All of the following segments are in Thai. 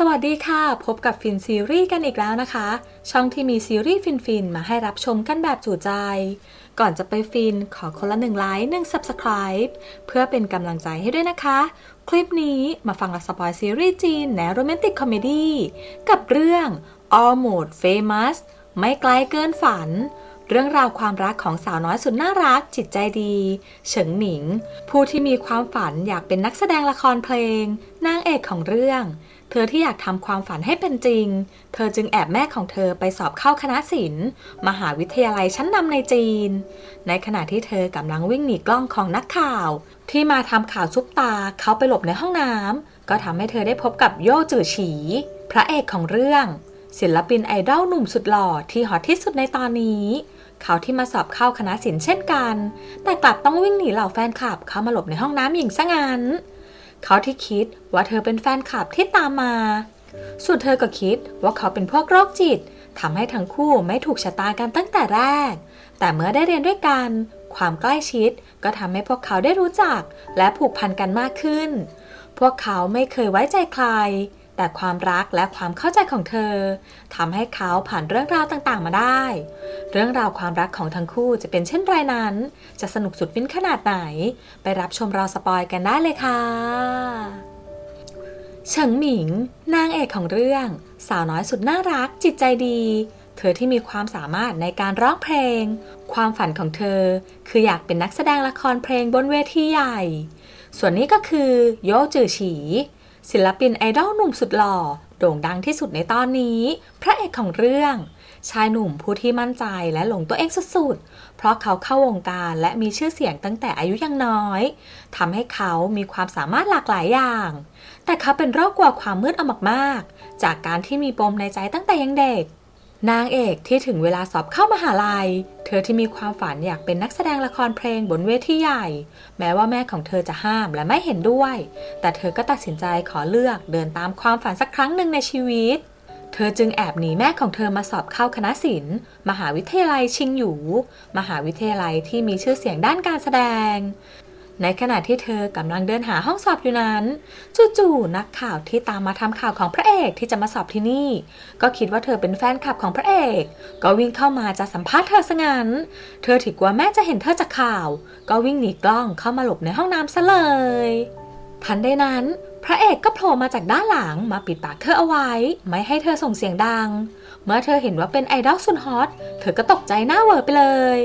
สวัสดีค่ะ พบกับฟินซีรีส์กันอีกแล้วนะคะ ช่องที่มีซีรีส์ฟินๆ มาให้รับชมกันแบบจุใจ ก่อนจะไปฟินขอคนละหนึ่งไลค์หนึ่ง Subscribe เพื่อเป็นกำลังใจให้ด้วยนะคะ คลิปนี้มาฟังละสปอยซีรีส์จีนแนวโรแมนติกคอมเมดี้กับเรื่อง Almost Famous ไม่ไกลเกินฝัน เรื่องราวความรักของสาวน้อยสุดน่ารักจิตใจดี เฉิงหนิง ผู้ที่มีความฝันอยากเป็นนักแสดงละครเพลง นางเอกของเรื่อง เธอที่อยากทำความฝันให้เป็นจริง เธอจึงแอบแม่ของเธอไปสอบเข้าคณะศิลป์ มหาวิทยาลัยชั้นนำในจีน ในขณะที่เธอกำลังวิ่งหนีกล้องของนักข่าว ที่มาทำข่าวซุปตาเขาไปหลบในห้องน้ำก็ทำให้เธอได้พบกับโย่จือฉี พระเอกของเรื่อง ศิลปินไอดอลหนุ่มสุดหล่อที่ฮอตที่สุดในตอนนี้เขาที่มาสอบเข้าคณะศิลป์เช่นกัน แต่กลับต้องวิ่งหนีเหล่าแฟนคลับเข้ามาหลบในห้องน้ำหญิงซะงั้น เขาที่คิดว่าเธอเป็นแฟนคลับที่ตามมาส่วนเธอก็คิดว่าเขาเป็นพวกโรคจิตทำให้ทั้งคู่ไม่ถูกชะตากันตั้งแต่แรก แต่เมื่อได้เรียนด้วยกัน ความใกล้ชิดก็ทำให้พวกเขาได้รู้จัก และผูกพันกันมากขึ้น พวกเขาไม่เคยไว้ใจใคร แต่ความรักและความเข้าใจของเธอทำให้เขาผ่านเรื่องราวต่างๆ มาได้ เรื่องราวความรักของทั้งคู่จะเป็นเช่นไรนั้น จะสนุกสุดฟินขนาดไหน ไปรับชมเราสปอยกันได้เลยค่ะเฉิงหมิง นางเอกของเรื่อง สาวน้อยสุดน่ารักจิตใจดี เธอที่มีความสามารถในการร้องเพลง ความฝันของเธอ คืออยากเป็นนักแสดงละครเพลงบนเวทีใหญ่ ส่วนนี้ก็คือ โยจือฉี ศิลปินไอดอลหนุ่มสุดหล่อ โด่งดังที่สุดในตอนนี้ พระเอกของเรื่อง ชายหนุ่มผู้ที่มั่นใจและหลงตัวเองสุดๆ เพราะเขาเข้าวงการและมีชื่อเสียงตั้งแต่อายุยังน้อยทำให้เขามีความสามารถหลากหลายอย่าง แต่เขาเป็นโรคกลัวความมืดเอามากๆ จากการที่มีปมในใจตั้งแต่ยังเด็ก นางเอกที่ถึงเวลาสอบเข้ามหาลัย เธอที่มีความฝันอยากเป็นนักแสดงละครเพลงบนเวทีใหญ่ แม้ว่าแม่ของเธอจะห้ามและไม่เห็นด้วย แต่เธอก็ตัดสินใจขอเลือกเดินตามความฝันสักครั้งหนึ่งในชีวิต เธอจึงแอบหนีแม่ของเธอมาสอบเข้าคณะศิลป์ มหาวิทยาลัยชิงหยู มหาวิทยาลัยที่มีชื่อเสียงด้านการแสดง ในขณะที่เธอกำลังเดินหาห้องสอบอยู่นั้น จู่ๆนักข่าวที่ตามมาทำข่าวของพระเอกที่จะมาสอบที่นี่ ก็คิดว่าเธอเป็นแฟนคลับของพระเอก ก็วิ่งเข้ามาจะสัมภาษณ์เธอซะงั้น เธอถือกลัวแม่จะเห็นเธอจากข่าว ก็วิ่งหนีกล้องเข้ามาหลบในห้องน้ำซะเลยทันใดนั้น พระเอกก็โผล่มาจากด้านหลังมาปิดปากเธอเอาไว้ ไม่ให้เธอส่งเสียงดัง เมื่อเธอเห็นว่าเป็นไอดอลสุดฮอตเธอก็ตกใจหน้าเวอร์ไปเลย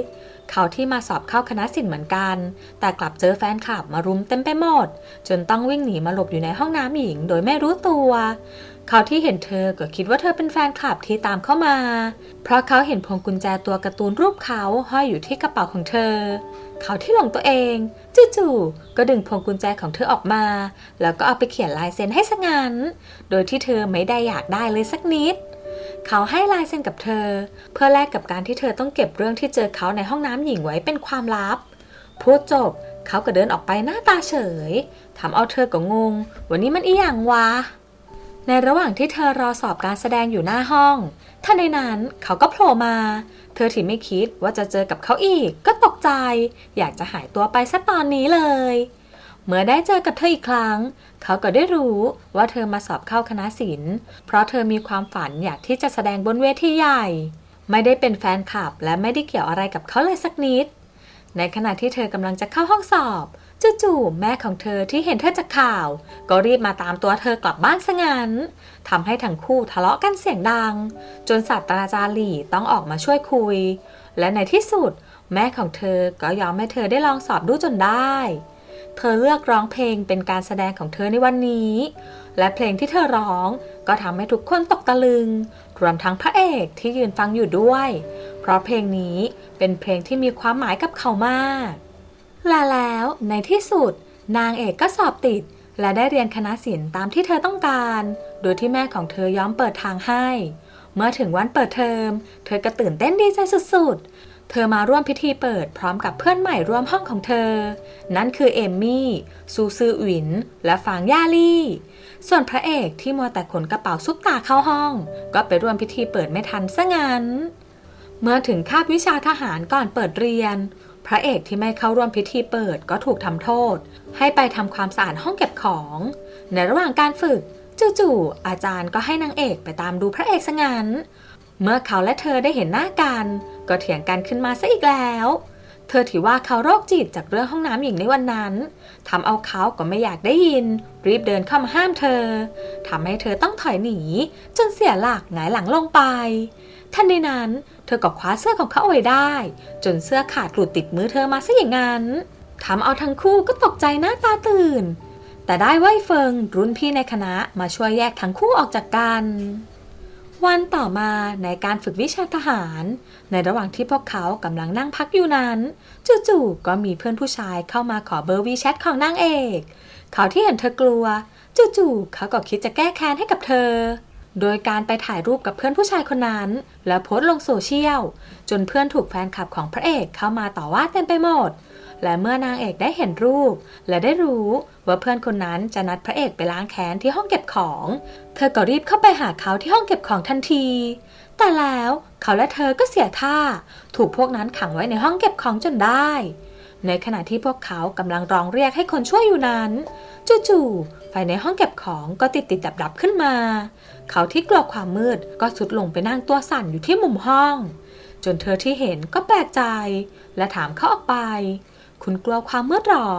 เขาที่มาสอบเข้าคณะศิลป์เหมือนกัน แต่กลับเจอแฟนคลับมารุมเต็มไปหมด จนต้องวิ่งหนีมาหลบอยู่ในห้องน้ำหญิง โดยไม่รู้ตัว เขาที่เห็นเธอก็คิดว่าเธอเป็นแฟนคลับที่ตามเข้ามา เพราะเขาเห็นพวงกุญแจตัวการ์ตูนรูปเขาห้อยอยู่ที่กระเป๋าของเธอ เขาที่หลงตัวเองจู่ๆก็ดึงพวงกุญแจของเธอออกมา แล้วก็เอาไปเขียนลายเซ็นให้สงั้นโดยที่เธอไม่ได้อยากได้เลยสักนิด เขาให้ลายเซ็นกับเธอ เพื่อแลกกับการที่เธอต้องเก็บเรื่องที่เจอเขาในห้องน้ำหญิงไว้เป็นความลับ พูดจบ เขาก็เดินออกไปหน้าตาเฉยทำเอาเธอก็งง วันนี้มันอีหยังวะ ในระหว่างที่เธอรอสอบการแสดงอยู่หน้าห้องท่านในนั้นเขาก็โผล่มา เธอที่ไม่คิดว่าจะเจอกับเขาอีก ก็ตกใจ อยากจะหายตัวไปซะตอนนี้เลย เมื่อได้เจอกับเธออีกครั้ง เขาก็ได้รู้ว่าเธอมาสอบเข้าคณะศิลป์ เพราะเธอมีความฝันอยากที่จะแสดงบนเวทีใหญ่ ไม่ได้เป็นแฟนคลับ และไม่ได้เกี่ยวอะไรกับเขาเลยสักนิด ในขณะที่เธอกำลังจะเข้าห้องสอบจู่ๆแม่ของเธอที่เห็นเธอจากข่าว ก็รีบมาตามตัวเธอกลับบ้านซะงั้นทำให้ทั้งคู่ทะเลาะกันเสียงดัง จนศาสตราจารย์หลี่ต้องออกมาช่วยคุย และในที่สุด แม่ของเธอก็ยอมให้เธอได้ลองสอบดูจนได้ เธอเลือกร้องเพลงเป็นการแสดงของเธอในวันนี้ และเพลงที่เธอร้องก็ทำให้ทุกคนตกตะลึง รวมทั้งพระเอกที่ยืนฟังอยู่ด้วย เพราะเพลงนี้เป็นเพลงที่มีความหมายกับเขามาก และแล้วในที่สุด นางเอกก็สอบติด และได้เรียนคณะศิลป์ตามที่เธอต้องการ โดยที่แม่ของเธอยอมเปิดทางให้ เมื่อถึงวันเปิดเทอม เธอก็ตื่นเต้นดีใจสุดๆ เธอมาร่วมพิธีเปิดพร้อมกับเพื่อนใหม่ร่วมห้องของเธอ นั่นคือเอมมี่ ซูซือหวิน และฟางย่าลี่ ส่วนพระเอกที่มัวแต่ขนกระเป๋าซุปตาเข้าห้อง ก็ไปร่วมพิธีเปิดไม่ทันซะงั้น เมื่อถึงคาบวิชาทหารก่อนเปิดเรียน พระเอกที่ไม่เข้าร่วมพิธีเปิดก็ถูกทำโทษ ให้ไปทำความสะอาดห้องเก็บของ ในระหว่างการฝึกจู่ๆอาจารย์ก็ให้นางเอกไปตามดูพระเอกซะงั้น เมื่อเขาและเธอได้เห็นหน้ากัน ก็เถียงกันขึ้นมาซะอีกแล้ว เธอถือว่าเขาโรคจิตจากเรื่องห้องน้ำหญิงในวันนั้นทำเอาเขาก็ไม่อยากได้ยิน รีบเดินเข้ามาห้ามเธอทำให้เธอต้องถอยหนี จนเสียหลักหงายหลังลงไปทันใดนั้นเธอก็คว้าเสื้อของเขาเอาไว้ได้ จนเสื้อขาดหลุดติดมือเธอมาซะอย่างนั้นทำเอาทั้งคู่ก็ตกใจหน้าตาตื่น แต่ได้ไว้เฟิงรุ่นพี่ในคณะมาช่วยแยกทั้งคู่ออกจากกัน วันต่อมาในการฝึกวิชาทหาร ในระหว่างที่พวกเขากำลังนั่งพักอยู่นั้น จู่ๆก็มีเพื่อนผู้ชายเข้ามาขอเบอร์วีแชทของนางเอก เขาที่เห็นเธอกลัว จู่ๆเขาก็คิดจะแก้แค้นให้กับเธอ โดยการไปถ่ายรูปกับเพื่อนผู้ชายคนนั้น แล้วโพสต์ลงโซเชียล จนเพื่อนถูกแฟนคลับของพระเอกเข้ามาต่อว่าเต็มไปหมด และเมื่อนางเอกได้เห็นรูป และได้รู้ว่าเพื่อนคนนั้นจะนัดพระเอกไปล้างแค้นที่ห้องเก็บของ เธอก็รีบเข้าไปหาเขาที่ห้องเก็บของทันที แต่แล้วเขาและเธอก็เสียท่า ถูกพวกนั้นขังไว้ในห้องเก็บของจนได้ ในขณะที่พวกเขากำลังร้องเรียกให้คนช่วยอยู่นั้น จู่ๆ ไฟในห้องเก็บของก็ติดติดดับดับขึ้นมา เขาที่กลัวความมืดก็สุดลงไปนั่งตัวสั่นอยู่ที่มุมห้อง จนเธอที่เห็นก็แปลกใจ และถามเขาออกไป คุณกลัวความมืดหรอ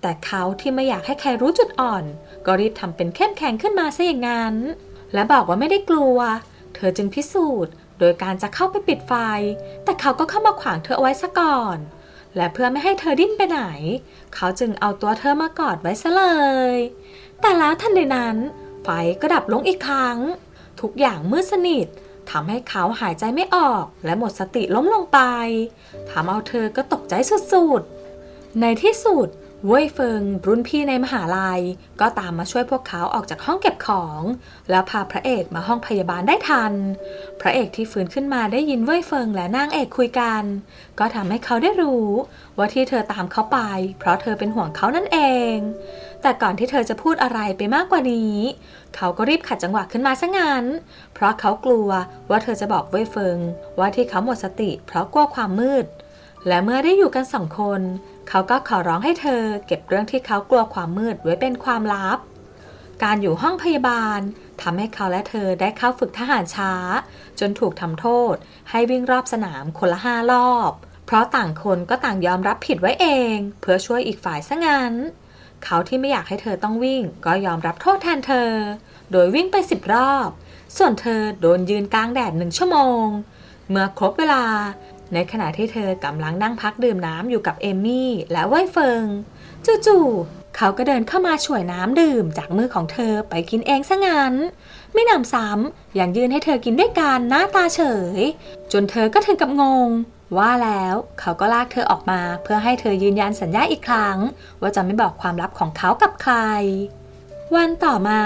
แต่เขาที่ไม่อยากให้ใครรู้จุดอ่อน ก็รีบทำเป็นเข้มแข็งขึ้นมาซะอย่างนั้น และบอกว่าไม่ได้กลัว เธอจึงพิสูจน์ โดยการจะเข้าไปปิดไฟ แต่เขาก็เข้ามาขวางเธอเอาไว้ซะก่อน และเพื่อไม่ให้เธอดิ้นไปไหน เขาจึงเอาตัวเธอมากอดไว้ซะเลย แต่แล้วทันใดนั้น ไฟก็ดับลงอีกครั้ง ทุกอย่างมืดสนิท ทำให้เขาหายใจไม่ออกและหมดสติล้มลงไปทำเอาเธอก็ตกใจสุดๆ ในที่สุดเว่ยเฟิงรุ่นพี่ในมหาลัย ก็ตามมาช่วยพวกเขาออกจากห้องเก็บของ แล้วพาพระเอกมาห้องพยาบาลได้ทัน พระเอกที่ฟื้นขึ้นมาได้ยินเว่ยเฟิงและนางเอกคุยกัน ก็ทำให้เขาได้รู้ ว่าที่เธอตามเขาไป เพราะเธอเป็นห่วงเขานั่นเอง แต่ก่อนที่เธอจะพูดอะไรไปมากกว่านี้ เขาก็รีบขัดจังหวะขึ้นมาซะงั้น เพราะเขากลัวว่าเธอจะบอกเว่ยเฟิง ว่าที่เขาหมดสติ เพราะกลัวความมืด และเมื่อได้อยู่กันสองคน เขาก็ขอร้องให้เธอ เก็บเรื่องที่เขากลัวความมืดไว้เป็นความลับ การอยู่ห้องพยาบาลทำให้เขาและเธอได้เข้าฝึกทหารช้า จนถูกทำโทษ ให้วิ่งรอบสนามคนละห้ารอบ เพราะต่างคนก็ต่างยอมรับผิดไว้เอง เพื่อช่วยอีกฝ่ายซะงั้น เขาที่ไม่อยากให้เธอต้องวิ่ง ก็ยอมรับโทษแทนเธอ โดยวิ่งไปสิบรอบ ส่วนเธอโดนยืนกลางแดดหนึ่งชั่วโมง เมื่อครบเวลา ในขณะที่เธอกำลังนั่งพักดื่มน้ำอยู่กับเอมมี่และเว่ยเฟิง จู่ๆเขาก็เดินเข้ามาช่วยน้ำดื่มจากมือของเธอไปกินเองซะงั้น ไม่นำซ้ำยังยืนให้เธอกินด้วยกันหน้าตาเฉย จนเธอก็ถึงกับงง ว่าแล้วเขาก็ลากเธอออกมาเพื่อให้เธอยืนยันสัญญาอีกครั้ง ว่าจะไม่บอกความลับของเขากับใคร วันต่อมา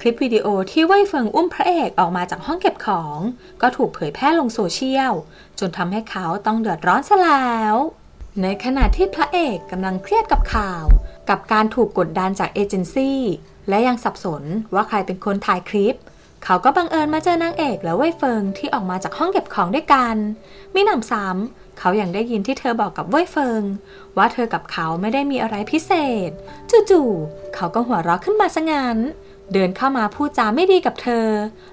คลิปวิดีโอที่เว่เฟิงอุ้มพระเอกออกมาจากห้องเก็บของ ก็ถูกเผยแพร่ลงโซเชียล จนทำให้เขาต้องเดือดร้อนซะแล้ว ในขณะที่พระเอกกำลังเครียดกับข่าว กับการถูกกดดันจากเอเจนซี่และยังสับสนว่าใครเป็นคนถ่ายคลิป เขาก็บังเอิญมาเจอนางเอกและเว่ยเฟิงที่ออกมาจากห้องเก็บของด้วยกันมิหนำซ้ำเขายัางได้ยินที่เธอบอกกับเว่ยเฟิง ว่าเธอกับเขาไม่ได้มีอะไรพิเศษ จู่ๆเขาก็หัวเราะขึ้นมาซะงั้น เดินเข้ามาพูดจาไม่ดีกับเธอ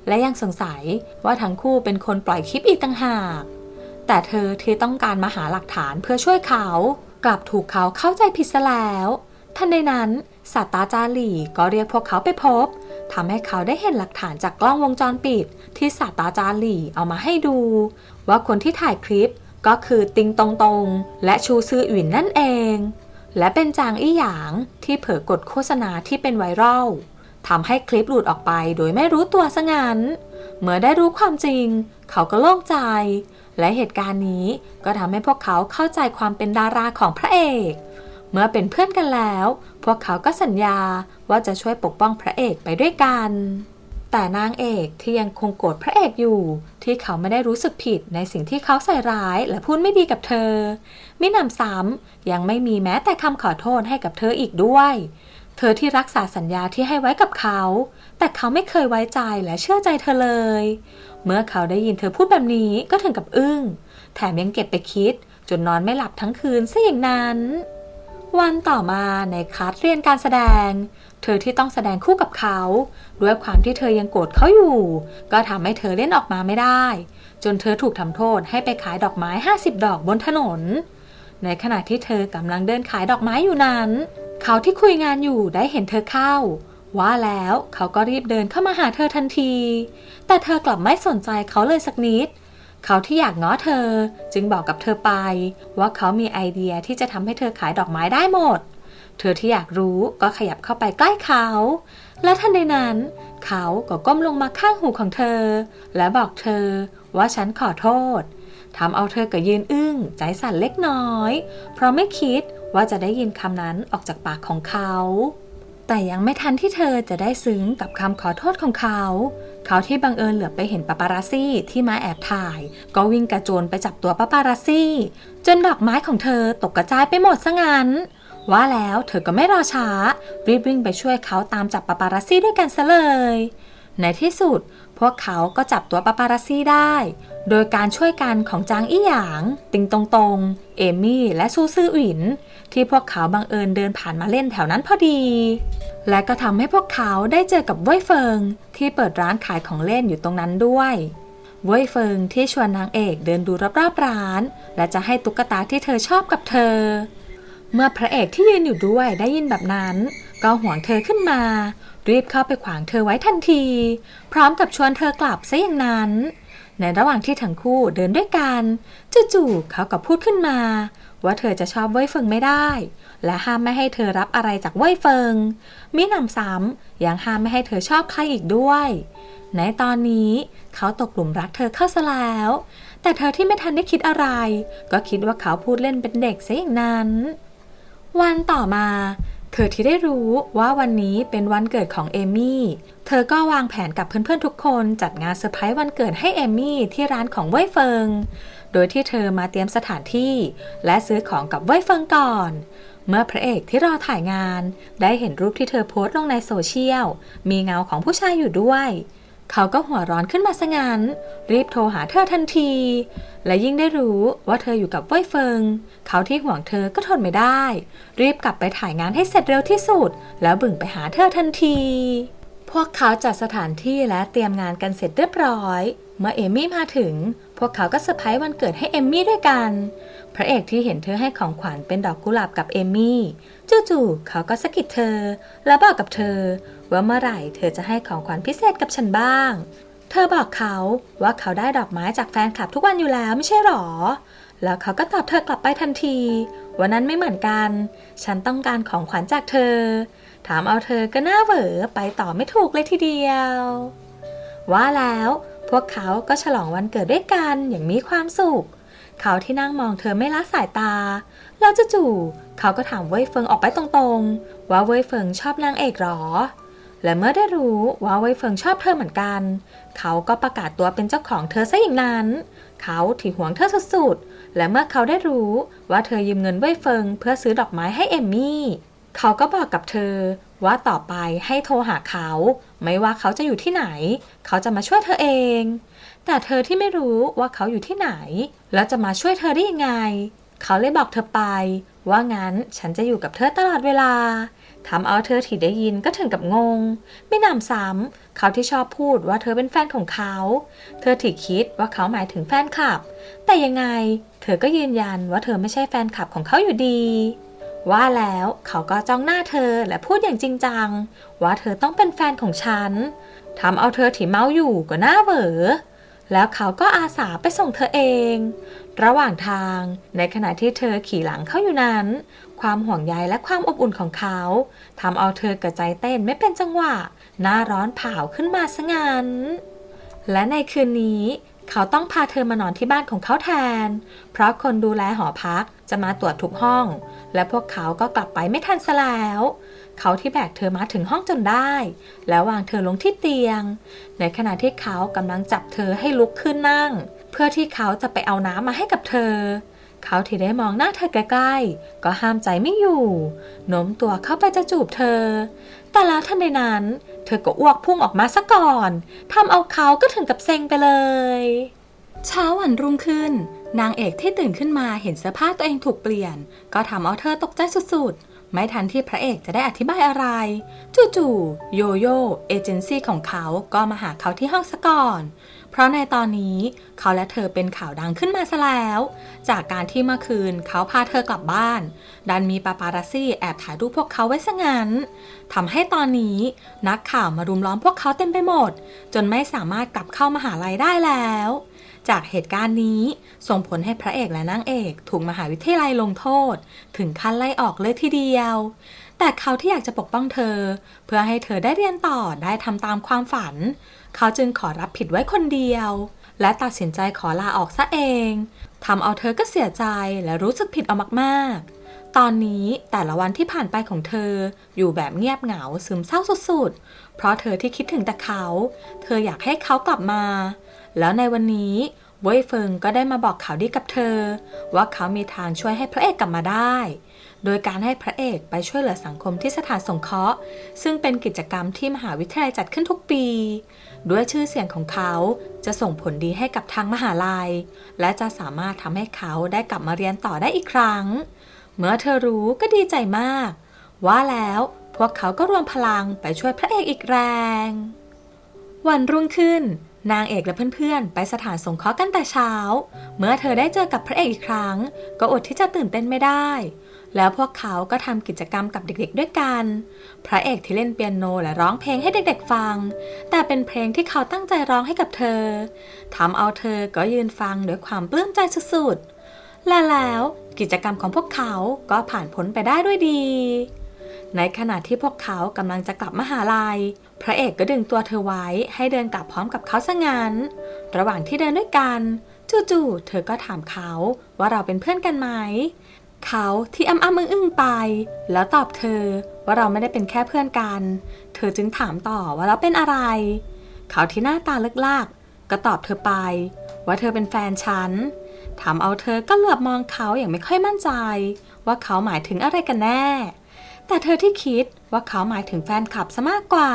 และยังสงสัยว่าทั้งคู่เป็นคนปล่อยคลิปอีกต่างหาก แต่เธอที่ต้องการมาหาหลักฐานเพื่อช่วยเขา กลับถูกเขาเข้าใจผิดซะแล้ว ทันใดนั้นศาสตราจารย์หลี่ก็เรียกพวกเขาไปพบ ทำให้เขาได้เห็นหลักฐานจากกล้องวงจรปิด ที่ศาสตราจารย์หลี่เอามาให้ดู ว่าคนที่ถ่ายคลิปก็คือติงตงตงและชูซืออินนั่นเอง และเป็นจางอี้หยางที่เผยกดโฆษณาที่เป็นไวรัลทำให้คลิปหลุดออกไปโดยไม่รู้ตัวซะงั้น เมื่อได้รู้ความจริง เขาก็โล่งใจ และเหตุการณ์นี้ก็ทำให้พวกเขาเข้าใจความเป็นดาราของพระเอก เมื่อเป็นเพื่อนกันแล้ว พวกเขาก็สัญญาว่าจะช่วยปกป้องพระเอกไปด้วยกัน แต่นางเอกที่ยังคงโกรธพระเอกอยู่ ที่เขาไม่ได้รู้สึกผิดในสิ่งที่เขาใส่ร้ายและพูดไม่ดีกับเธอ มิหนำซ้ำยังไม่มีแม้แต่คำขอโทษให้กับเธออีกด้วย เธอที่รักษาสัญญาที่ให้ไว้กับเขา แต่เขาไม่เคยไว้ใจและเชื่อใจเธอเลย เมื่อเขาได้ยินเธอพูดแบบนี้ก็ถึงกับอึ้ง แถมยังเก็บไปคิดจนนอนไม่หลับทั้งคืนซะอย่างนั้น วันต่อมาในคลาสเรียนการแสดง เธอที่ต้องแสดงคู่กับเขา ด้วยความที่เธอยังโกรธเขาอยู่ ก็ทำให้เธอเล่นออกมาไม่ได้ จนเธอถูกทำโทษให้ไปขายดอกไม้ 50 ดอกบนถนน ในขณะที่เธอกำลังเดินขายดอกไม้อยู่นั้น เขาที่คุยงานอยู่ได้เห็นเธอเข้า ว่าแล้วเขาก็รีบเดินเข้ามาหาเธอทันที แต่เธอกลับไม่สนใจเขาเลยสักนิดเขาที่อยากง้อเธอ จึงบอกกับเธอไป ว่าเขามีไอเดียที่จะทำให้เธอขายดอกไม้ได้หมด เธอที่อยากรู้ก็ขยับเข้าไปใกล้เขา และทันใดนั้น เขาก็ก้มลงมาข้างหูของเธอ และบอกเธอว่าฉันขอโทษทำเอาเธอก็ยืนอึ้ง ใจสั่นเล็กน้อย เพราะไม่คิดว่าจะได้ยินคำนั้นออกจากปากของเขา แต่ยังไม่ทันที่เธอจะได้ซึ้งกับคำขอโทษของเขา เขาที่บังเอิญเหลือบไปเห็นปาปารัสซี่ที่มาแอบถ่าย ก็วิ่งกระโจนไปจับตัวปาปารัสซี่ จนดอกไม้ของเธอตกกระจายไปหมดซะงั้น ว่าแล้วเธอก็ไม่รอช้า รีบวิ่งไปช่วยเขาตามจับปาปารัสซี่ด้วยกันซะเลย ในที่สุด พวกเขาก็จับตัวปาปารัสซี่ได้ โดยการช่วยกันของจางอี้หยาง ติงตงตง เอมี่ และซูซื่อหวิน ที่พวกเขาบังเอิญเดินผ่านมาเล่นแถวนั้นพอดี และก็ทำให้พวกเขาได้เจอกับเว่ยเฟิง ที่เปิดร้านขายของเล่นอยู่ตรงนั้นด้วย เว่ยเฟิงที่ชวนนางเอกเดินดูรอบๆร้าน และจะให้ตุ๊กตาที่เธอชอบกับเธอ เมื่อพระเอกที่ยืนอยู่ด้วยได้ยินแบบนั้น ก็ห่วงเธอขึ้นมารีบเข้าไปขวางเธอไว้ทันที พร้อมกับชวนเธอกลับซะอย่างนั้น ในระหว่างที่ทั้งคู่เดินด้วยกัน จู่ๆเขาก็พูดขึ้นมา ว่าเธอจะชอบเว่ยเฟิงไม่ได้ และห้ามไม่ให้เธอรับอะไรจากเว่ยเฟิงมิหนำซ้ำยังห้ามไม่ให้เธอชอบใครอีกด้วย ในตอนนี้เขาตกหลุมรักเธอเข้าซะแล้ว แต่เธอที่ไม่ทันได้คิดอะไร ก็คิดว่าเขาพูดเล่นเป็นเด็กซะอย่างนั้น วันต่อมา เธอที่ได้รู้ว่าวันนี้เป็นวันเกิดของเอมี่ เธอก็วางแผนกับเพื่อนๆทุกคนจัดงานเซอร์ไพรส์วันเกิดให้เอมี่ที่ร้านของเว่ยเฟิง โดยที่เธอมาเตรียมสถานที่ และซื้อของกับเว่ยเฟิงก่อน เมื่อพระเอกที่รอถ่ายงาน ได้เห็นรูปที่เธอโพสต์ลงในโซเชียล มีเงาของผู้ชายอยู่ด้วย เขาก็หัวร้อนขึ้นมาซะงั้น รีบโทรหาเธอทันที และยิ่งได้รู้ว่าเธออยู่กับเว่ยเฟิง เขาที่ห่วงเธอก็ทนไม่ได้ รีบกลับไปถ่ายงานให้เสร็จเร็วที่สุด แล้วบึ่งไปหาเธอทันที พวกเขาจัดสถานที่และเตรียมงานกันเสร็จเรียบร้อย เมื่อเอมี่มาถึง พวกเขาก็เซอร์ไพรส์วันเกิดให้เอมี่ด้วยกัน พระเอกที่เห็นเธอให้ของขวัญเป็นดอกกุหลาบกับเอมี่ จู่ๆเขาก็สะกิดเธอ และบอกกับเธอ ว่าเมื่อไหร่เธอจะให้ของขวัญพิเศษกับฉันบ้าง เธอบอกเขาว่าเขาได้ดอกไม้จากแฟนคลับทุกวันอยู่แล้วไม่ใช่หรอ แล้วเขาก็ตอบเธอกลับไปทันที วันนั้นไม่เหมือนกัน ฉันต้องการของขวัญจากเธอ ถามเอาเธอก็น้าเหวอไปต่อไม่ถูกเลยทีเดียว ว่าแล้วพวกเขาก็ฉลองวันเกิดด้วยกันอย่างมีความสุข เขาที่นั่งมองเธอไม่ละสายตา แล้วจู่ๆเขาก็ถามเว่ยเฟิงออกไปตรงๆ ว่าเว่ยเฟิงชอบนางเอกหรอ และเมื่อได้รู้ว่าเว่ยเฟิงชอบเธอเหมือนกัน เขาก็ประกาศตัวเป็นเจ้าของเธอซะอย่างนั้น เขาที่หวงเธอสุดๆ และเมื่อเขาได้รู้ว่าเธอยืมเงินเว่ยเฟิงเพื่อซื้อดอกไม้ให้เอมมี่ เขาก็บอกกับเธอว่าต่อไปให้โทรหาเขา ไม่ว่าเขาจะอยู่ที่ไหน เขาจะมาช่วยเธอเอง แต่เธอที่ไม่รู้ว่าเขาอยู่ที่ไหน แล้วจะมาช่วยเธอได้ยังไง เขาเลยบอกเธอไป ว่างั้นฉันจะอยู่กับเธอตลอดเวลาทำเอาเธอที่ได้ยินก็ถึงกับงง ไม่นำซ้ำเขาที่ชอบพูดว่าเธอเป็นแฟนของเขา เธอที่คิดว่าเขาหมายถึงแฟนคลับ แต่ยังไง เธอก็ยืนยันว่าเธอไม่ใช่แฟนคลับของเขาอยู่ดี ว่าแล้วเขาก็จ้องหน้าเธอและพูดอย่างจริงจัง ว่าเธอต้องเป็นแฟนของฉันทำเอาเธอที่เมาอยู่ก็หน้าเหอแล้วเขาก็อาสาไปส่งเธอเอง ระหว่างทางในขณะที่เธอขี่หลังเขาอยู่นั้น ความห่วงใยและความอบอุ่นของเขาทำเอาเธอกระใจเต้นไม่เป็นจังหวะ หน้าร้อนเผาขึ้นมาซะงั้นและในคืนนี้ เขาต้องพาเธอมานอนที่บ้านของเขาแทน เพราะคนดูแลหอพักจะมาตรวจทุกห้อง และพวกเขาก็กลับไปไม่ทันซะแล้ว เขาที่แบกเธอมาถึงห้องจนได้ แล้ววางเธอลงที่เตียง ในขณะที่เขากำลังจับเธอให้ลุกขึ้นนั่ง เพื่อที่เขาจะไปเอาน้ำมาให้กับเธอ เขาที่ได้มองหน้าเธอใกล้ๆ ก็ห้ามใจไม่อยู่โน้มตัวเข้าไปจะจูบเธอ แต่แล้วทันใดนั้น เธอก็อ้วกพุ่งออกมาซะก่อนทำเอาเขาก็ถึงกับเซ็งไปเลย เช้าวันรุ่งขึ้น นางเอกที่ตื่นขึ้นมาเห็นเสื้อผ้าตัวเองถูกเปลี่ยน ก็ทำเอาเธอตกใจสุดๆ ไม่ทันที่พระเอกจะได้อธิบายอะไร จู่ๆโยโย่เอเจนซี่ของเขาก็มาหาเขาที่ห้องซะก่อน เพราะในตอนนี้เขาและเธอเป็นข่าวดังขึ้นมาซะแล้ว จากการที่เมื่อคืนเขาพาเธอกลับบ้าน ดันมีปาปารัสซี่แอบถ่ายรูปพวกเขาไว้ซะงั้นทำให้ตอนนี้นักข่าวมารุมล้อมพวกเขาเต็มไปหมด จนไม่สามารถกลับเข้ามหาลัยได้แล้ว จากเหตุการณ์นี้ส่งผลให้พระเอกและนางเอกถูกมหาวิทยาลัยลงโทษ ถึงขั้นไล่ออกเลยทีเดียว แต่เขาที่อยากจะปกป้องเธอ เพื่อให้เธอได้เรียนต่อได้ทำตามความฝัน เขาจึงขอรับผิดไว้คนเดียว และตัดสินใจขอลาออกซะเองทำเอาเธอก็เสียใจและรู้สึกผิดเอามากๆ ตอนนี้แต่ละวันที่ผ่านไปของเธอ อยู่แบบเงียบเหงาซึมเศร้าสุดๆ เพราะเธอที่คิดถึงแต่เขา เธออยากให้เขากลับมา แล้วในวันนี้เว่ยเฟิงก็ได้มาบอกข่าวดีกับเธอ ว่าเขามีทางช่วยให้พระเอกกลับมาได้ โดยการให้พระเอกไปช่วยเหลือสังคมที่สถานสงเคราะห์ ซึ่งเป็นกิจกรรมที่มหาวิทยาลัยจัดขึ้นทุกปี ด้วยชื่อเสียงของเขาจะส่งผลดีให้กับทางมหาลัย และจะสามารถทำให้เขาได้กลับมาเรียนต่อได้อีกครั้ง เมื่อเธอรู้ก็ดีใจมาก ว่าแล้วพวกเขาก็รวมพลังไปช่วยพระเอกอีกแรง วันรุ่งขึ้น นางเอกและเพื่อนๆ ไปสถานสงเคราะห์กันแต่เช้า เมื่อเธอได้เจอกับพระเอกอีกครั้ง ก็อดที่จะตื่นเต้นไม่ได้ แล้วพวกเขาก็ทำกิจกรรมกับเด็กๆด้วยกัน พระเอกที่เล่นเปียโนและร้องเพลงให้เด็กๆฟัง แต่เป็นเพลงที่เขาตั้งใจร้องให้กับเธอทำเอาเธอก็ยืนฟังด้วยความปลื้มใจสุดๆ และแล้วกิจกรรมของพวกเขาก็ผ่านพ้นไปได้ด้วยดี ในขณะที่พวกเขากำลังจะกลับมหาลัย พระเอกก็ดึงตัวเธอไว้ให้เดินกลับพร้อมกับเขาซะงั้น ระหว่างที่เดินด้วยกันจู่ๆ เธอก็ถามเขาว่าเราเป็นเพื่อนกันไหม เขาที่อ้ำอ้ำอึ้งอึ้งๆไป แล้วตอบเธอว่าเราไม่ได้เป็นแค่เพื่อนกัน เธอจึงถามต่อว่าเราเป็นอะไร เขาที่หน้าตาเลิกลากก็ตอบเธอไป ว่าเธอเป็นแฟนฉันถามเอาเธอก็เหลือบมองเขาอย่างไม่ค่อยมั่นใจ ว่าเขาหมายถึงอะไรกันแน่ แต่เธอที่คิดว่าเขาหมายถึงแฟนคลับซะมากกว่า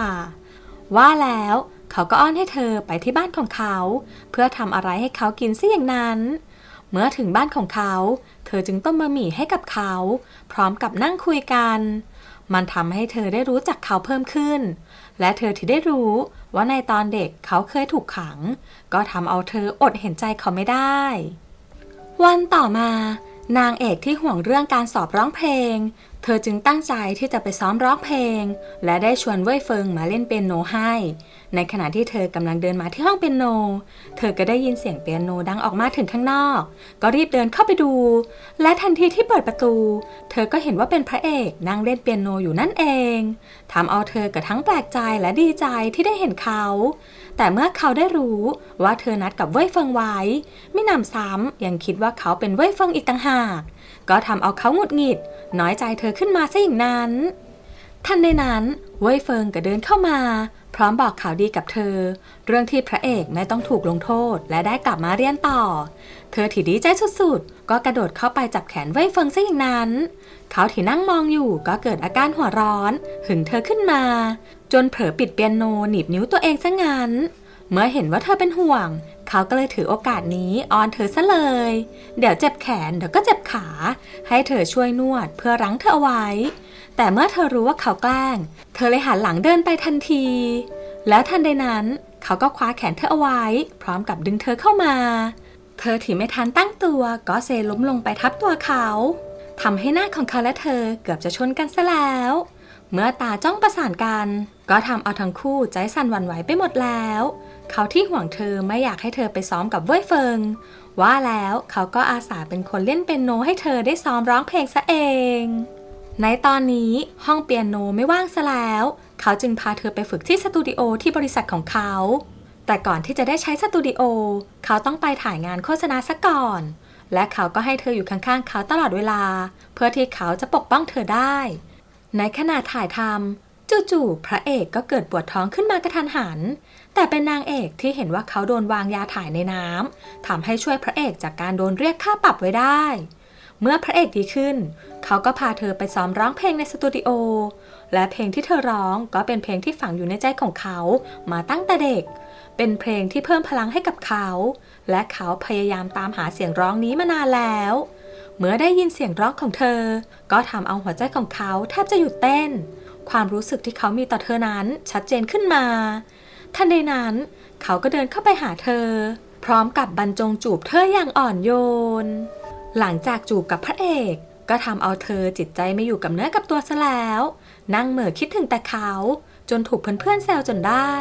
ว่าแล้วเขาก็อ้อนให้เธอไปที่บ้านของเขา เพื่อทำอะไรให้เขากินซะอย่างนั้น เมื่อถึงบ้านของเขา เธอจึงต้มบะหมี่ให้กับเขา พร้อมกับนั่งคุยกัน มันทำให้เธอได้รู้จักเขาเพิ่มขึ้น และเธอที่ได้รู้ว่าในตอนเด็กเขาเคยถูกขัง ก็ทำเอาเธออดเห็นใจเขาไม่ได้ วันต่อมา นางเอกที่ห่วงเรื่องการสอบร้องเพลง เธอจึงตั้งใจที่จะไปซ้อมร้องเพลง และได้ชวนเว่ยเฟิงมาเล่นเปียโนให้ ในขณะที่เธอกำลังเดินมาที่ห้องเปียโน เธอก็ได้ยินเสียงเปียโนดังออกมาถึงข้างนอก ก็รีบเดินเข้าไปดู และทันทีที่เปิดประตู เธอก็เห็นว่าเป็นพระเอกนั่งเล่นเปียโนอยู่นั่นเองทำเอาเธอกระทั้งแปลกใจและดีใจที่ได้เห็นเขา แต่เมื่อเขาได้รู้ว่าเธอนัดกับเว่ยเฟิงไว้ ไม่นำซ้ำยังคิดว่าเขาเป็นเว่ยเฟิงอีกต่างหาก ก็ทำเอาเขาหงุดหงิด น้อยใจเธอขึ้นมาซะอย่างนั้น ทันใดนั้นเว่ยเฟิงก็เดินเข้ามา พร้อมบอกข่าวดีกับเธอ เรื่องที่พระเอกไม่ต้องถูกลงโทษและได้กลับมาเรียนต่อ เธอที่ดีใจสุดๆ ก็กระโดดเข้าไปจับแขนเว่ยเฟิงซะอย่างนั้น เขาที่นั่งมองอยู่ก็เกิดอาการหัวร้อน หึงเธอขึ้นมา จนเผลอปิดเปียโนหนีบนิ้วตัวเองซะงั้นเมื่อเห็นว่าเธอเป็นห่วง เขาก็เลยถือโอกาสนี้ออนเธอซะเลย เดี๋ยวเจ็บแขนเดี๋ยวก็เจ็บขา ให้เธอช่วยนวดเพื่อรั้งเธอเอาไว้ แต่เมื่อเธอรู้ว่าเขาแกล้ง เธอเลยหันหลังเดินไปทันที แล้วทันใดนั้นเขาก็คว้าแขนเธอเอาไว้ พร้อมกับดึงเธอเข้ามา เธอที่ไม่ทันตั้งตัวก็เซล้มลงไปทับตัวเขาทำให้หน้าของเขาและเธอเกือบจะชนกันซะแล้ว เมื่อตาจ้องประสานกัน ก็ทำเอาทั้งคู่ใจสั่นหวั่นไหวไปหมดแล้ว เขาที่ห่วงเธอไม่อยากให้เธอไปซ้อมกับเว่ยเฟิง ว่าแล้วเขาก็อาสาเป็นคนเล่นเปียโนให้เธอได้ซ้อมร้องเพลงซะเอง ในตอนนี้ห้องเปียโนไม่ว่างซะแล้ว เขาจึงพาเธอไปฝึกที่สตูดิโอที่บริษัทของเขา แต่ก่อนที่จะได้ใช้สตูดิโอเขาต้องไปถ่ายงานโฆษณาซะก่อน และเขาก็ให้เธออยู่ข้างๆเขาตลอดเวลา เพื่อที่เขาจะปกป้องเธอได้ ในขณะถ่ายทำจู่ๆ พระเอกก็เกิดปวดท้องขึ้นมากระทันหัน แต่เป็นนางเอกที่เห็นว่าเขาโดนวางยาถ่ายในน้ำทำให้ช่วยพระเอกจากการโดนเรียกค่าปรับไว้ได้ เมื่อพระเอกดีขึ้น เขาก็พาเธอไปซ้อมร้องเพลงในสตูดิโอ และเพลงที่เธอร้องก็เป็นเพลงที่ฝังอยู่ในใจของเขามาตั้งแต่เด็ก เป็นเพลงที่เพิ่มพลังให้กับเขา และเขาพยายามตามหาเสียงร้องนี้มานานแล้วเมื่อได้ยินเสียงร้องของเธอ ก็ทำเอาหัวใจของเขาแทบจะหยุดเต้น ความรู้สึกที่เขามีต่อเธอนั้นชัดเจนขึ้นมา ทันใดนั้น เขาก็เดินเข้าไปหาเธอ พร้อมกับบรรจงจูบเธออย่างอ่อนโยน หลังจากจูบกับพระเอก ก็ทำเอาเธอจิตใจไม่อยู่กับเนื้อกับตัวซะแล้ว นั่งเหม่อคิดถึงแต่เขา จนถูกเพื่อนๆแซวจนได้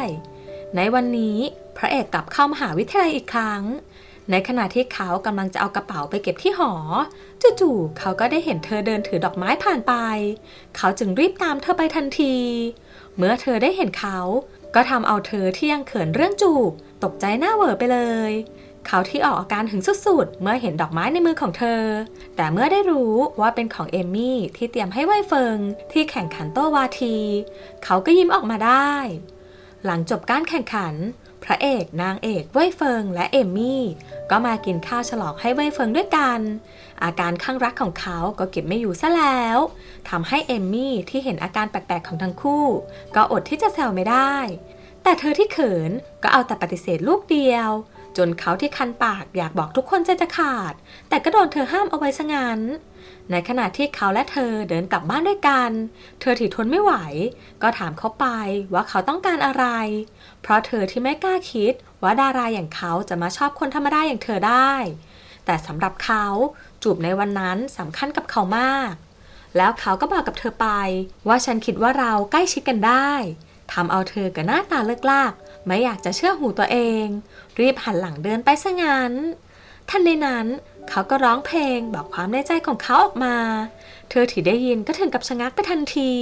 ในวันนี้พระเอกกลับเข้ามหาวิทยาลัยอีกครั้ง ในขณะที่เขากำลังจะเอากระเป๋าไปเก็บที่หอ จู่ๆเขาก็ได้เห็นเธอเดินถือดอกไม้ผ่านไป เขาจึงรีบตามเธอไปทันที เมื่อเธอได้เห็นเขา ก็ทำเอาเธอที่ยังเขินเรื่องจูบตกใจหน้าเวอไปเลย เขาที่ออกอาการถึงสุดๆ เมื่อเห็นดอกไม้ในมือของเธอ แต่เมื่อได้รู้ว่าเป็นของเอมมี่ที่เตรียมให้ไวเฟิง ที่แข่งขันโต้วาที เขาก็ยิ้มออกมาได้ หลังจบการแข่งขัน พระเอกนางเอกเว่ยเฟิงและเอมมี่ก็มากินข้าวฉลองให้เว่ยเฟิงด้วยกัน อาการข้างรักของเขาก็เก็บไม่อยู่ซะแล้วทำให้เอมมี่ที่เห็นอาการแปลกๆของทั้งคู่ ก็อดที่จะแซวไม่ได้ แต่เธอที่เขินก็เอาแต่ปฏิเสธลูกเดียว จนเขาที่คันปากอยากบอกทุกคนใจจะขาด แต่ก็โดนเธอห้ามเอาไว้ซะงั้นในขณะที่เขาและเธอเดินกลับบ้านด้วยกัน เธอถี่ทนไม่ไหว ก็ถามเขาไปว่าเขาต้องการอะไร เพราะเธอที่ไม่กล้าคิดว่าดาราอย่างเขาจะมาชอบคนธรรมดาอย่างเธอได้ แต่สำหรับเขา จูบในวันนั้นสำคัญกับเขามาก แล้วเขาก็บอกกับเธอไป ว่าฉันคิดว่าเราใกล้ชิดกันได้ทำเอาเธอกับหน้าตาเลิกลาก ไม่อยากจะเชื่อหูตัวเอง รีบหันหลังเดินไปซะงั้นทันใดนั้นเขาก็ร้องเพลงบอกความในใจของเขาออกมา เธอที่ได้ยินก็ถึงกับชะงักไปทันที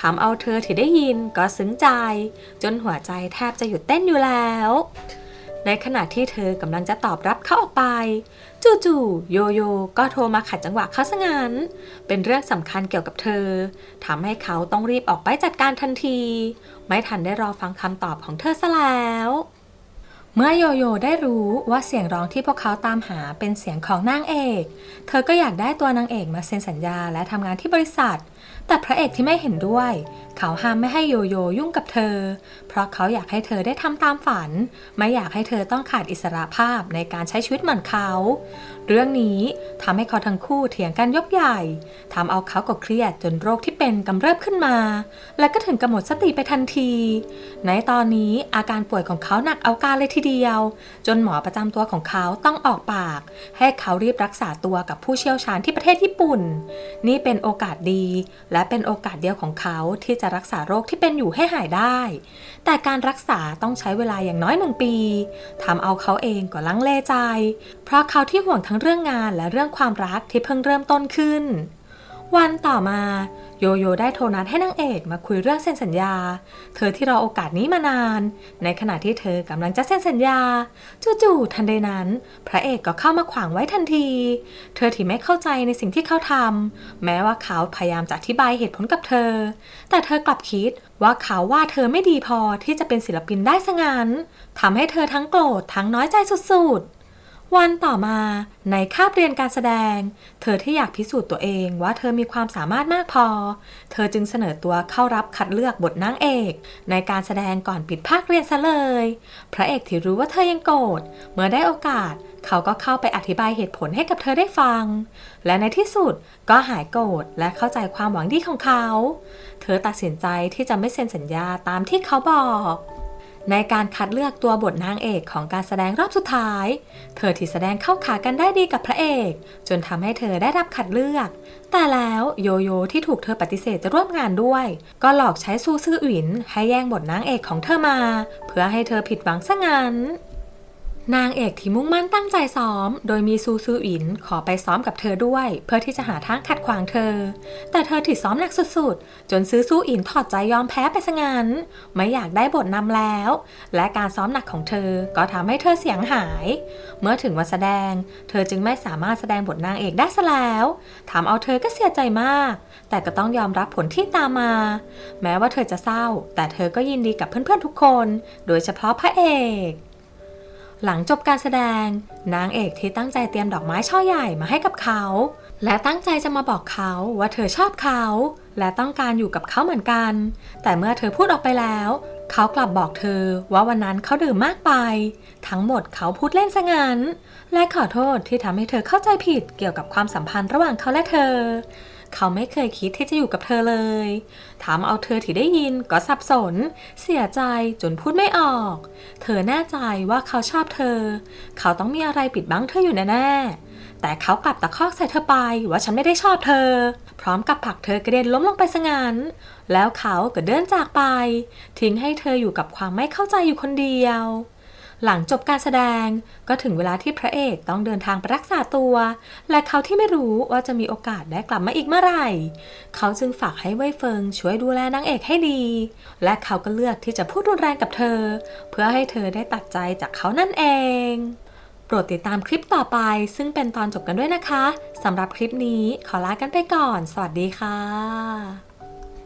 ทำเอาเธอที่ได้ยินก็ซึ้งใจ จนหัวใจแทบจะหยุดเต้นอยู่แล้ว ในขณะที่เธอกำลังจะตอบรับเขาออกไป จู่ๆโยโย่ก็โทรมาขัดจังหวะเขาซะงั้น เป็นเรื่องสำคัญเกี่ยวกับเธอทำให้เขาต้องรีบออกไปจัดการทันที ไม่ทันได้รอฟังคำตอบของเธอซะแล้ว เมื่อโยโย่ได้รู้ว่าเสียงร้องที่พวกเขาตามหาเป็นเสียงของนางเอก เธอก็อยากได้ตัวนางเอกมาเซ็นสัญญาและทำงานที่บริษัท แต่พระเอกที่ไม่เห็นด้วย เขาห้ามไม่ให้โยโย่ยุ่งกับเธอ เพราะเขาอยากให้เธอได้ทำตามฝัน ไม่อยากให้เธอต้องขาดอิสระภาพในการใช้ชีวิตเหมือนเขา เรื่องนี้ทำให้เขาทั้งคู่เถียงกันยกใหญ่ทำเอาเขาก็เครียดจนโรคที่เป็นกำเริบขึ้นมา และก็ถึงกับหมดสติไปทันที ในตอนนี้อาการป่วยของเขาหนักเอาการเลยทีเดียว จนหมอประจำตัวของเขาต้องออกปาก ให้เขารีบรักษาตัวกับผู้เชี่ยวชาญที่ประเทศญี่ปุ่น นี่เป็นโอกาสดี และเป็นโอกาสเดียวของเขาที่จะรักษาโรคที่เป็นอยู่ให้หายได้ แต่การรักษาต้องใช้เวลาอย่างน้อยหนึ่งปีทำเอาเขาเองก็ลังเลใจ เพราะเขาที่ห่วงทั้งเรื่องงานและเรื่องความรักที่เพิ่งเริ่มต้นขึ้น วันต่อมาโยโย่ได้โทรนัดให้นางเอกมาคุยเรื่องเซ็นสัญญา เธอที่รอโอกาสนี้มานาน ในขณะที่เธอกำลังจะเซ็นสัญญา จู่ๆทันใดนั้น พระเอกก็เข้ามาขวางไว้ทันที เธอที่ไม่เข้าใจในสิ่งที่เขาทำแม้ว่าเขาพยายามจะอธิบายเหตุผลกับเธอ แต่เธอกลับคิดว่าเขาว่าเธอไม่ดีพอที่จะเป็นศิลปินได้ซะงั้นทำให้เธอทั้งโกรธทั้งน้อยใจสุดๆ วันต่อมาในคาบเรียนการแสดง เธอที่อยากพิสูจน์ตัวเองว่าเธอมีความสามารถมากพอ เธอจึงเสนอตัวเข้ารับคัดเลือกบทนางเอก ในการแสดงก่อนปิดภาคเรียนซะเลย พระเอกที่รู้ว่าเธอยังโกรธเมื่อได้โอกาส เขาก็เข้าไปอธิบายเหตุผลให้กับเธอได้ฟัง และในที่สุดก็หายโกรธและเข้าใจความหวังดีของเขา เธอตัดสินใจที่จะไม่เซ็นสัญญาตามที่เขาบอก ในการคัดเลือกตัวบทนางเอกของการแสดงรอบสุดท้าย เธอที่แสดงเข้าขากันได้ดีกับพระเอก จนทำให้เธอได้รับคัดเลือก แต่แล้วโยโย่ที่ถูกเธอปฏิเสธจะร่วมงานด้วย ก็หลอกใช้ซูซื่ออินให้แย่งบทนางเอกของเธอมา เพื่อให้เธอผิดหวังซะงั้น นางเอกที่มุ่งมั่นตั้งใจซ้อม โดยมีซูซูอินขอไปซ้อมกับเธอด้วย เพื่อที่จะหาทางขัดขวางเธอ แต่เธอถิดซ้อมหนักสุดๆ จนซื้อซูอินถอดใจยอมแพ้ไปซะงั้น ไม่อยากได้บทนำแล้ว และการซ้อมหนักของเธอก็ทำให้เธอเสียงหาย เมื่อถึงวันแสดง เธอจึงไม่สามารถแสดงบทนางเอกได้ซะแล้วทำเอาเธอก็เสียใจมาก แต่ก็ต้องยอมรับผลที่ตามมา แม้ว่าเธอจะเศร้า แต่เธอก็ยินดีกับเพื่อนๆทุกคน โดยเฉพาะพระเอก หลังจบการแสดง นางเอกที่ตั้งใจเตรียมดอกไม้ช่อใหญ่มาให้กับเขา และตั้งใจจะมาบอกเขาว่าเธอชอบเขา และต้องการอยู่กับเขาเหมือนกัน แต่เมื่อเธอพูดออกไปแล้ว เขากลับบอกเธอว่าวันนั้นเขาดื่มมากไป ทั้งหมดเขาพูดเล่นซะงั้น และขอโทษที่ทำให้เธอเข้าใจผิดเกี่ยวกับความสัมพันธ์ระหว่างเขาและเธอ เขาไม่เคยคิดที่จะอยู่กับเธอเลยถามเอาเธอที่ได้ยินก็สับสน เสียใจจนพูดไม่ออก เธอแน่ใจว่าเขาชอบเธอ เขาต้องมีอะไรปิดบังเธออยู่แน่ๆแต่เขากลับตะคอกใส่เธอไปว่าฉันไม่ได้ชอบเธอ พร้อมกับผลักเธอกระเด็นล้มลงไปซะงั้นแล้วเขาก็เดินจากไป ทิ้งให้เธออยู่กับความไม่เข้าใจอยู่คนเดียว หลังจบการแสดง ก็ถึงเวลาที่พระเอกต้องเดินทางไปรักษาตัว และเขาที่ไม่รู้ว่าจะมีโอกาสได้กลับมาอีกเมื่อไหร่ เขาจึงฝากให้เว่ยเฟิงช่วยดูแลนางเอกให้ดี และเขาก็เลือกที่จะพูดรุนแรงกับเธอ เพื่อให้เธอได้ตัดใจจากเขานั่นเองโปรดติดตามคลิปต่อไป ซึ่งเป็นตอนจบกันด้วยนะคะ สำหรับคลิปนี้ขอลากันไปก่อน สวัสดีค่ะ